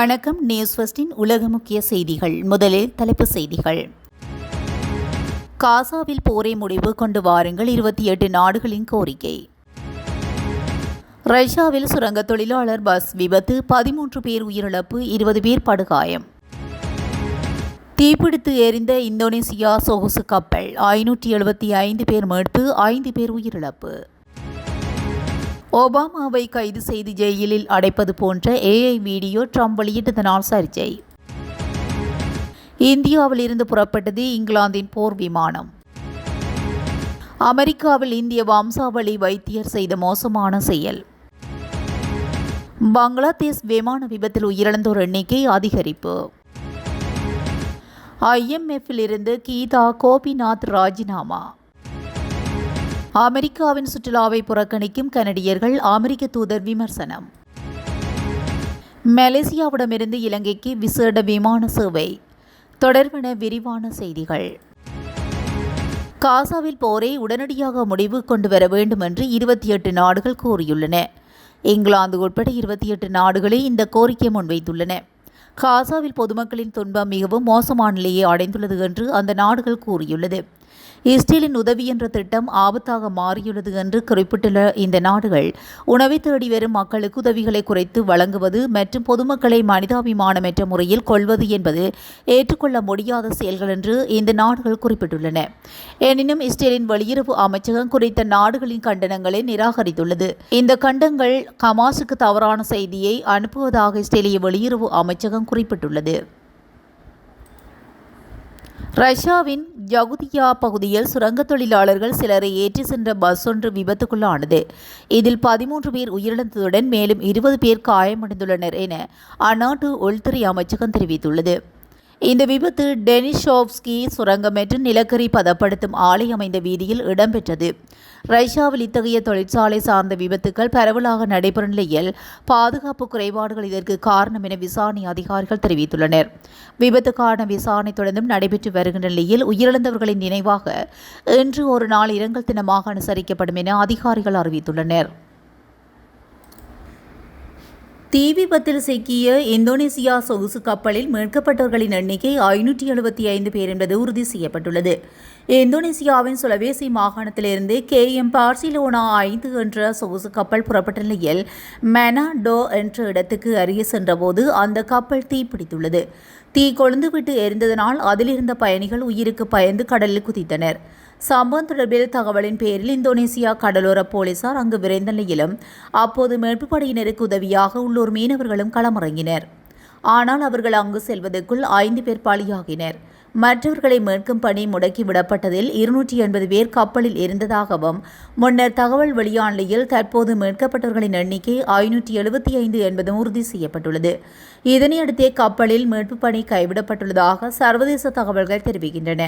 வணக்கம். நியூஸ் ஃபஸ்டின் உலக முக்கிய செய்திகள். முதலில் தலைப்புச் செய்திகள். காசாவில் போரை முடிவு கொண்டு வாருங்கள் இருபத்தி எட்டு நாடுகளின் கோரிக்கை. ரஷ்யாவில் சுரங்க தொழிலாளர் பஸ் விபத்து பதிமூன்று பேர் உயிரிழப்பு இருபது பேர் படுகாயம். தீப்பிடித்து எரிந்த இந்தோனேசியா சொகுசு கப்பல் ஐநூற்றி எழுபத்தி ஐந்து பேர் மீட்பு ஐந்து பேர் உயிரிழப்பு. ஒபாமாவை கைது செய்து ஜெயிலில் அடைப்பது போன்ற ஏஐ வீடியோ ட்ரம்ப் வெளியிட்டதனால் சர்ச்சை. இந்தியாவில் இருந்து புறப்பட்டது இங்கிலாந்தின் போர் விமானம். அமெரிக்காவில் இந்திய வம்சாவளி வைத்தியர் செய்த மோசமான செயல். பங்களாதேஷ் விமான விபத்தில் உயிரிழந்தோர் எண்ணிக்கை அதிகரிப்பு. ஐஎம்எஃப்பில் இருந்து கீதா கோபிநாத் ராஜினாமா. அமெரிக்காவின் சுற்றுலாவை புறக்கணிக்கும் கனடியர்கள் அமெரிக்க தூதர் விமர்சனம். மலேசியாவிடமிருந்து இலங்கைக்கு விசேட விமான சேவை. தொடர்பென விரிவான செய்திகள். காசாவில் போரை உடனடியாக முடிவு கொண்டு வர வேண்டும் என்று இருபத்தி எட்டு நாடுகள் கூறியுள்ளன இங்கிலாந்து உட்பட இருபத்தி எட்டு நாடுகளே இந்த கோரிக்கை முன்வைத்துள்ளன. காசாவில் பொதுமக்களின் துன்பம் மிகவும் மோசமான நிலையை அடைந்துள்ளது என்று அந்த நாடுகள் கூறியுள்ளது. இஸ்ரேலின் உதவி என்ற திட்டம் ஆபத்தாக மாறியுள்ளது என்று குறிப்பிட்டுள்ள இந்த நாடுகள் உணவை தேடி வரும் மக்களுக்கு உதவிகளை குறைத்து வழங்குவது மற்றும் பொதுமக்களை மனிதாபிமானமற்ற முறையில் கொள்வது என்பது ஏற்றுக்கொள்ள முடியாத செயல்கள் என்று இந்த நாடுகள் குறிப்பிட்டுள்ளன. எனினும் இஸ்ரேலின் வெளியுறவு அமைச்சகம் குறித்த நாடுகளின் கண்டனங்களை நிராகரித்துள்ளது. இந்த கண்டங்கள் கமாஸுக்கு தவறான செய்தியை அனுப்புவதாக இஸ்ரேலிய வெளியுறவு அமைச்சகம் குறிப்பிட்டுள்ளது. ரஷ்யாவின் ஜகுதியா பகுதியில் சுரங்க தொழிலாளர்கள் சிலரை ஏற்றி சென்ற பஸ் ஒன்று விபத்துக்குள்ளானது. இதில் பதிமூன்று பேர் உயிரிழந்ததுடன் மேலும் இருபது பேர் காயமடைந்துள்ளனர் என அந்நாட்டு உள்துறை அமைச்சகம் தெரிவித்துள்ளது. இந்த விபத்து டெனிஷோவ்ஸ்கி சுரங்கம் என்று நிலக்கரி பதப்படுத்தும் ஆலை அமைந்த வீதியில் இடம்பெற்றது. ரஷ்யாவில் இத்தகைய தொழிற்சாலை சார்ந்த விபத்துக்கள் பரவலாக நடைபெறும் நிலையில் பாதுகாப்பு குறைபாடுகள் இதற்கு காரணம் என விசாரணை அதிகாரிகள் தெரிவித்துள்ளனர். விபத்துக்கான விசாரணை தொடர்ந்தும் நடைபெற்று வருகின்ற நிலையில் உயிரிழந்தவர்களின் நினைவாக இன்று ஒரு நாள் இரங்கல் தினமாக அனுசரிக்கப்படும் என அதிகாரிகள் அறிவித்துள்ளனர். தீ விபத்தில் சிக்கிய இந்தோனேசியா சொகுசு கப்பலில் மீட்கப்பட்டவர்களின் எண்ணிக்கை ஐநூற்றி எழுபத்தி ஐந்து பேர் என்பது உறுதி செய்யப்பட்டுள்ளது. இந்தோனேசியாவின் சுலவேசி மாகாணத்திலிருந்து கே எம் பார்சிலோனா ஐந்து என்ற சொகுசு கப்பல் புறப்பட்ட நிலையில் மெனாடோ என்ற இடத்துக்கு அருகே சென்றபோது அந்த கப்பல் தீப்பிடித்துள்ளது தீ கொழுந்துவிட்டு எரிந்ததனால் அதிலிருந்த பயணிகள் உயிருக்கு பயந்து கடலில் குதித்தனர். சம்பவம் தொடர்பில் தகவலின் பேரில் இந்தோனேசியா கடலோர போலீசார் அங்கு விரைந்த நிலையிலும் அப்போது மீட்பு படையினருக்கு உதவியாக உள்ளூர் மீனவர்களும் களமிறங்கினர். ஆனால் அவர்கள் அங்கு செல்வதற்குள் ஐந்து பேர் பலியாகினர். மற்றவர்களை மீட்கும் பணி முடக்கி விடப்பட்டதில் இருநூற்றி எண்பது பேர் கப்பலில் இருந்ததாகவும் முன்னர் தகவல் வெளியான நிலையில் தற்போது மீட்கப்பட்டவர்களின் எண்ணிக்கை ஐநூற்றி எழுபத்தி ஐந்து என்பதும் உறுதி செய்யப்பட்டுள்ளது. இதனையடுத்தே கப்பலில் மீட்பு பணி கைவிடப்பட்டுள்ளதாக சர்வதேச தகவல்கள் தெரிவிக்கின்றன.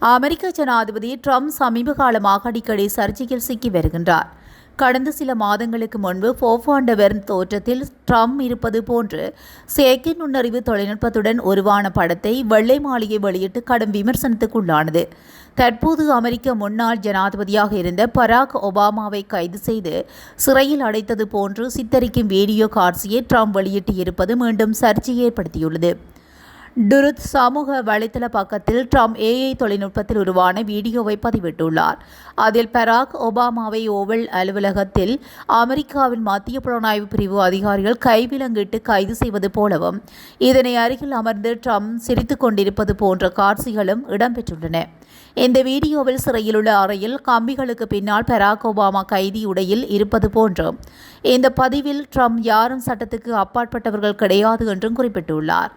அமெரிக்க ஜனாதிபதி ட்ரம்ப் சமீப காலமாக அடிக்கடி சர்ச்சையில் சிக்கி வருகின்றார். கடந்த சில மாதங்களுக்கு முன்பு போஃபாண்டவர் தோற்றத்தில் ட்ரம்ப் இருப்பது போன்று செயற்கை நுண்ணறிவு தொழில்நுட்பத்துடன் உருவான படத்தை வெள்ளை மாளிகை வெளியிட்டு கடும் விமர்சனத்துக்குள்ளானது. தற்போது அமெரிக்க முன்னாள் ஜனாதிபதியாக இருந்த பராக் ஒபாமாவை கைது செய்து சிறையில் அடைத்தது போன்று சித்தரிக்கும் வீடியோ காட்சியை ட்ரம்ப் வெளியிட்டு இருப்பது மீண்டும் சர்ச்சையை ஏற்படுத்தியுள்ளது. டுருத் சமூக வலைதள பக்கத்தில் ட்ரம்ப் ஏஐ தொழில்நுட்பத்தில் உருவான வீடியோவை பதிவிட்டுள்ளார். அதில் பராக் ஒபாமாவை ஓவல் அலுவலகத்தில் அமெரிக்காவின் மத்திய புலனாய்வு பிரிவு அதிகாரிகள் கைவிலங்கிட்டு கைது செய்வது போலவும் இதனை அருகில் அமர்ந்து ட்ரம்ப் சிரித்துக் கொண்டிருப்பது போன்ற காட்சிகளும் இடம்பெற்றுள்ளன. இந்த வீடியோவில் சிறையில் உள்ள அறையில் கம்பிகளுக்கு பின்னால் பராக் ஒபாமா கைதி உடையில் இருப்பது போன்றும் இந்த பதிவில் ட்ரம்ப் யாரும் சட்டத்துக்கு அப்பாற்பட்டவர்கள் கிடையாது என்றும் குறிப்பிட்டுள்ளார்.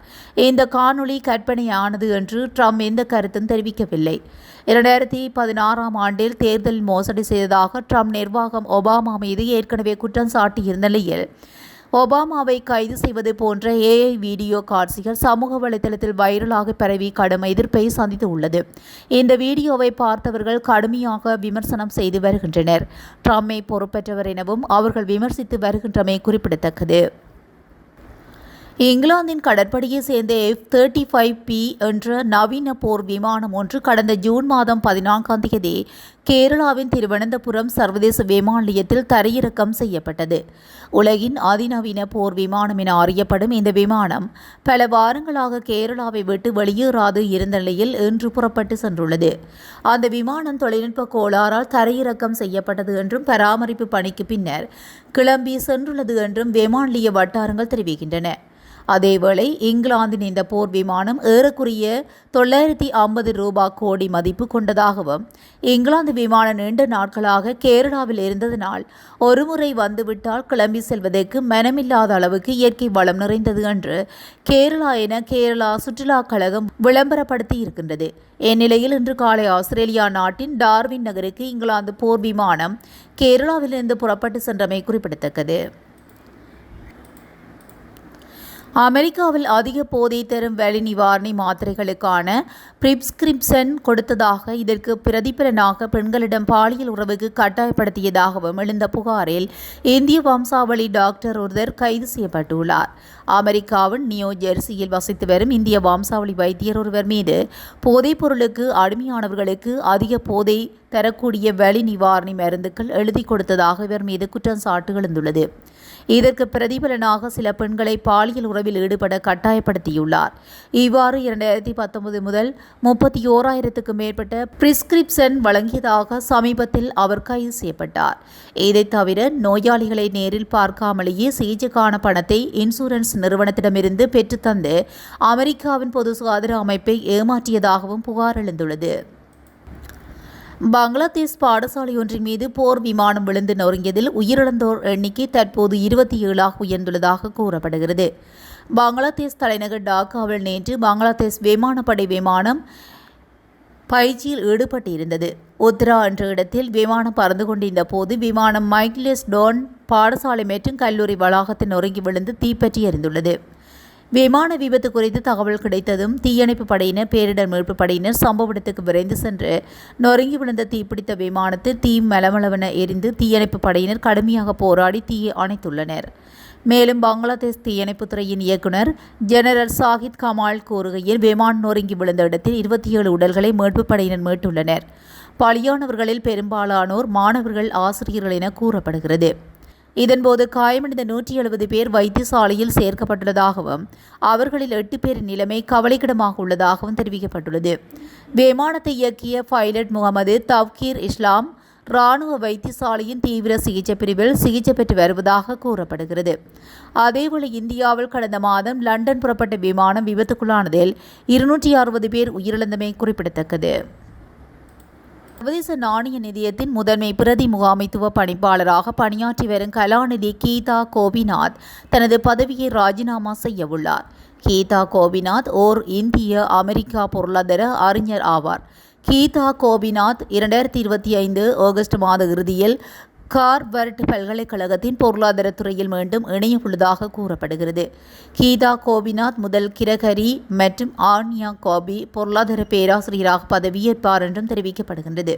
இந்த காணொளி கற்பனையானது என்று ட்ரம்ப் எந்த கருத்தும் தெரிவிக்கவில்லை. இரண்டாயிரத்தி பதினாறாம் ஆண்டில் தேர்தலில் மோசடி செய்ததாக ட்ரம்ப் நிர்வாகம் ஒபாமா மீது ஏற்கனவே குற்றம் சாட்டியிருந்த நிலையில் ஒபாமாவை கைது செய்வது போன்ற ஏஐ வீடியோ காட்சிகள் சமூக வலைதளத்தில் வைரலாக பரவி கடும் எதிர்ப்பை சந்தித்து உள்ளது இந்த வீடியோவை பார்த்தவர்கள் கடுமையாக விமர்சனம் செய்து வருகின்றனர். ட்ரம்மை பொறுப்பேற்றவர் எனவும் அவர்கள் விமர்சித்து வருகின்றமை குறிப்பிடத்தக்கது. இங்கிலாந்தின் கடற்படையை சேர்ந்த எஃப் தேர்ட்டி ஃபைவ் பி என்ற நவீன போர் விமானம் ஒன்று கடந்த ஜூன் மாதம் பதினான்காம் தேதி கேரளாவின் திருவனந்தபுரம் சர்வதேச விமான நிலையத்தில் தரையிறக்கம் செய்யப்பட்டது. உலகின் அதிநவீன போர் விமானம் என அறியப்படும் இந்த விமானம் பல வாரங்களாக கேரளாவை விட்டு வெளியேறாது இருந்த நிலையில் இன்று புறப்பட்டு சென்றுள்ளது. அந்த விமானம் தொழில்நுட்ப கோளாறால் தரையிறக்கம் செய்யப்பட்டது என்றும் பராமரிப்பு பணிக்கு பின்னர் கிளம்பி சென்றுள்ளது என்றும் விமான நிலைய வட்டாரங்கள் தெரிவிக்கின்றன. அதேவேளை இங்கிலாந்தின் இந்த போர் விமானம் ஏறக்குறைய தொள்ளாயிரத்தி ஐம்பது ரூபாய் கோடி மதிப்பு கொண்டதாகவும் இங்கிலாந்து விமானம் நீண்ட நாட்களாக கேரளாவில் இருந்ததனால் ஒருமுறை வந்துவிட்டால் கிளம்பி செல்வதற்கு மனமில்லாத அளவுக்கு இயற்கை வளம் நிறைந்தது என்று கேரளா என கேரளா சுற்றுலா கழகம் விளம்பரப்படுத்தி இருக்கின்றது. இந்நிலையில் இன்று காலை ஆஸ்திரேலியா நாட்டின் டார்வின் நகருக்கு இங்கிலாந்து போர் விமானம் கேரளாவிலிருந்து புறப்பட்டு சென்றமை குறிப்பிடத்தக்கது. அமெரிக்காவில் அதிக போதை தரும் வலி நிவாரணி மாத்திரைகளுக்கான பிரிப்ஸ்கிரிப்ஷன் கொடுத்ததாக இதற்கு பிரதிபலனாக பெண்களிடம் பாலியல் உறவுக்கு கட்டாயப்படுத்தியதாகவும் எழுந்த புகாரில் இந்திய வம்சாவளி டாக்டர் ஒருவர் கைது செய்யப்பட்டுள்ளார். அமெரிக்காவின் நியூ ஜெர்சியில் வசித்து வரும் இந்திய வம்சாவளி வைத்தியர் ஒருவர் மீது போதைப் பொருளுக்கு அடிமையானவர்களுக்கு அதிக போதை தரக்கூடிய வலி நிவாரணி மருந்துகள் எழுதி கொடுத்ததாக இவர் மீது குற்றச்சாட்டு எழுந்துள்ளது. இதற்கு பிரதிபலனாக சில பெண்களை பாலியல் உறவில் ஈடுபட கட்டாயப்படுத்தியுள்ளார். இவ்வாறு இரண்டாயிரத்தி பத்தொன்பது முதல் முப்பத்தி ஓராயிரத்துக்கு மேற்பட்ட பிரிஸ்கிரிப்ஷன் வழங்கியதாக சமீபத்தில் அவர் கைது செய்யப்பட்டார். இதை தவிர நோயாளிகளை நேரில் பார்க்காமலேயே சிகிச்சைக்கான பணத்தை இன்சூரன்ஸ் நிறுவனத்திடமிருந்து பெற்றுத்தந்து அமெரிக்காவின் பொது சுகாதார அமைப்பை ஏமாற்றியதாகவும் புகார் எழுந்துள்ளது. பங்களாதேஷ் பாடசாலை ஒன்றின் மீது போர் விமானம் விழுந்து நொறுங்கியதில் உயிரிழந்தோர் எண்ணிக்கை தற்போது இருபத்தி ஏழாக உயர்ந்துள்ளதாக கூறப்படுகிறது. பங்களாதேஷ் தலைநகர் டாக்காவில் நேற்று பங்களாதேஷ் விமானப்படை விமானம் பயிற்சியில் ஈடுபட்டிருந்தது. உத்ரா என்ற இடத்தில் விமானம் பறந்து கொண்டிருந்த போது விமானம் மைக்லெஸ் டோன் பாடசாலை மற்றும் கல்லூரி வளாகத்தில் நொறுங்கி விழுந்து தீப்பற்றி எறிந்துள்ளது. விமான விபத்து குறித்து தகவல் கிடைத்ததும் தீயணைப்பு படையினர் பேரிடர் மீட்பு படையினர் சம்பவ இடத்துக்கு விரைந்து சென்று நொறுங்கி விழுந்த தீப்பிடித்த விமானத்தில் தீ மலமளவென எரிந்து தீயணைப்பு படையினர் கடுமையாக போராடி தீயை அணைத்துள்ளனர். மேலும் பங்களாதேஷ் தீயணைப்புத்துறையின் இயக்குனர் ஜெனரல் சாஹித் கமால் கூறுகையில் விமானம் நொறுங்கி விழுந்த இடத்தில் இருபத்தி ஏழு உடல்களை மீட்புப் படையினர் மீட்டுள்ளனர். பலியானவர்களில் பெரும்பாலானோர் மாணவர்கள் ஆசிரியர்கள் என கூறப்படுகிறது. இதன்போது காயமடைந்த நூற்றி எழுபது பேர் வைத்தியசாலையில் சேர்க்கப்பட்டுள்ளதாகவும் அவர்களில் எட்டு பேரின் நிலைமை கவலைக்கிடமாக உள்ளதாகவும் தெரிவிக்கப்பட்டுள்ளது. விமானத்தை இயக்கிய பைலட் முகமது தவ்கீர் இஸ்லாம் ராணுவ வைத்தியசாலையின் தீவிர சிகிச்சை பிரிவில் சிகிச்சை பெற்று வருவதாக கூறப்படுகிறது. அதேவேளை இந்தியாவில் கடந்த மாதம் லண்டன் புறப்பட்ட விமானம் விபத்துக்குள்ளானதில் இருநூற்றி அறுபது பேர் உயிரிழந்தமை குறிப்பிடத்தக்கது. சர்வதேச நாணய நிதியத்தின் முதன்மை பிரதி முகாமைத்துவ பணிப்பாளராக பணியாற்றி வரும் கலாநிதி கீதா கோபிநாத் தனது பதவியை ராஜினாமா செய்ய உள்ளார் கீதா கோபிநாத் ஓர் இந்திய அமெரிக்கா பொருளாதார அறிஞர் ஆவார். கீதா கோபிநாத் இரண்டாயிரத்தி இருபத்தி ஐந்து ஆகஸ்ட் மாத இறுதியில் கார்வர்ட் பல்கலைக்கழகத்தின் பொருளாதாரத்துறையில் மீண்டும் இணையவுள்ளதாக கூறப்படுகிறது. கீதா கோபிநாத் முதல் கிரகரி மற்றும் ஆன்யா கோபி பொருளாதார பேராசிரியராக பதவியேற்பார் என்றும் தெரிவிக்கப்படுகின்றது.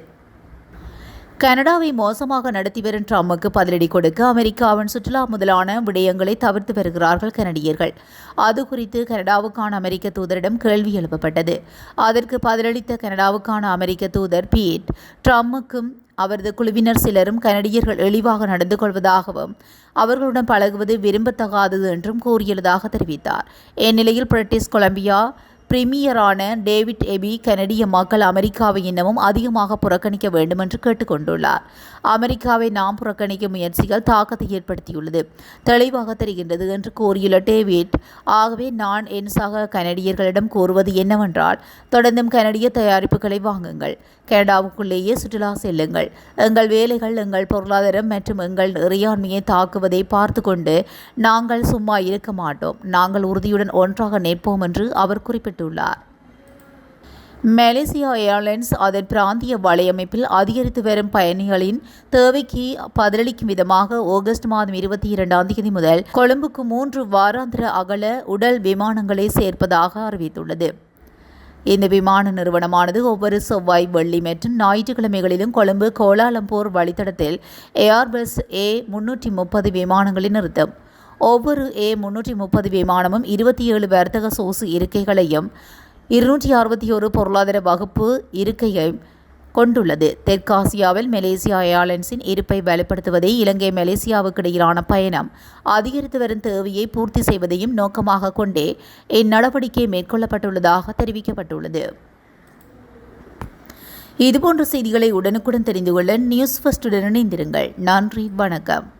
கனடாவை மோசமாக நடத்தி வரும் ட்ரம்புக்கு பதிலடி கொடுக்க அமெரிக்காவின் சுற்றுலா முதலான விடயங்களை தவிர்த்து வருகிறார்கள் கனடியர்கள். அது குறித்து கனடாவுக்கான அமெரிக்க தூதரிடம் கேள்வி எழுப்பப்பட்டது. அதற்கு பதிலளித்த கனடாவுக்கான அமெரிக்க தூதர் பீட் ட்ரம்புக்கும் அவரது குழுவினர் சிலரும் கனடியர்கள் எளிவாக நடந்து கொள்வதாகவும் அவர்களுடன் பழகுவது விரும்பத்தகாதது என்றும் கூறியுள்ளதாக தெரிவித்தார். இந்நிலையில் பிரிட்டிஷ் கொலம்பியா பிரிமியரான டேவிட் எபி கனடிய மக்கள் அமெரிக்காவை இன்னமும் அதிகமாக புறக்கணிக்க வேண்டும் என்று கேட்டுக்கொண்டுள்ளார். அமெரிக்காவை நாம் புறக்கணிக்கும் முயற்சிகள் தாக்கத்தை ஏற்படுத்தியுள்ளது. தெளிவாக தெரிகின்றது என்று கூறியுள்ள டேவிட் ஆகவே நான் என் சக கனடியர்களிடம் கூறுவது என்னவென்றால் தொடர்ந்தும் கனடிய தயாரிப்புகளை வாங்குங்கள். கனடாவுக்குள்ளேயே சுற்றுலா செல்லுங்கள். எங்கள் வேலைகள் எங்கள் பொருளாதாரம் மற்றும் எங்கள் இறையாண்மையை தாக்குவதை பார்த்து கொண்டு நாங்கள் சும்மா இருக்க மாட்டோம். நாங்கள் உறுதியுடன் ஒன்றாக நிற்போம் என்று அவர் குறிப்பிட்டுள்ளார் மலேசியா ஏர்லைன்ஸ் அதன் பிராந்திய வலையமைப்பில் அதிகரித்து வரும் பயணிகளின் தேவைக்கு பதிலளிக்கும் விதமாக ஆகஸ்ட் மாதம் இருபத்தி இரண்டாம் தேதி முதல் கொழும்புக்கு மூன்று வாராந்திர அகல உடல் விமானங்களை சேர்ப்பதாக அறிவித்துள்ளது. இந்த விமான நிறுவனமானது ஒவ்வொரு செவ்வாய் வெள்ளி மற்றும் ஞாயிற்றுக்கிழமைகளிலும் கொழும்பு கோலாலம்பூர் வழித்தடத்தில் ஏர்பஸ் ஏ முன்னூற்றி முப்பது விமானங்களை நிறுத்தும். ஒவ்வொரு ஏ முன்னூற்றி முப்பது விமானமும் இருபத்தி ஏழு வர்த்தக சோசு இருக்கைகளையும் இருநூற்றி அறுபத்தி ஒரு பொருளாதார வகுப்பு இருக்கையையும் கொண்டுள்ளது. தெற்காசியாவில் மலேசியா ஏர்லைன்ஸின் இருப்பை வலுப்படுத்துவதே இலங்கை மலேசியாவுக்கு இடையிலான பயணம். அதிகரித்து வரும் தேவையை பூர்த்தி செய்வதையும் நோக்கமாக கொண்டே இந்நடவடிக்கை மேற்கொள்ளப்பட்டுள்ளதாக தெரிவிக்கப்பட்டுள்ளது. இதுபோன்ற செய்திகளை உடனுக்குடன் தெரிந்து கொள்ள நியூஸ் ஃபர்ஸ்டுடன் இணைந்திருங்கள். நன்றி வணக்கம்.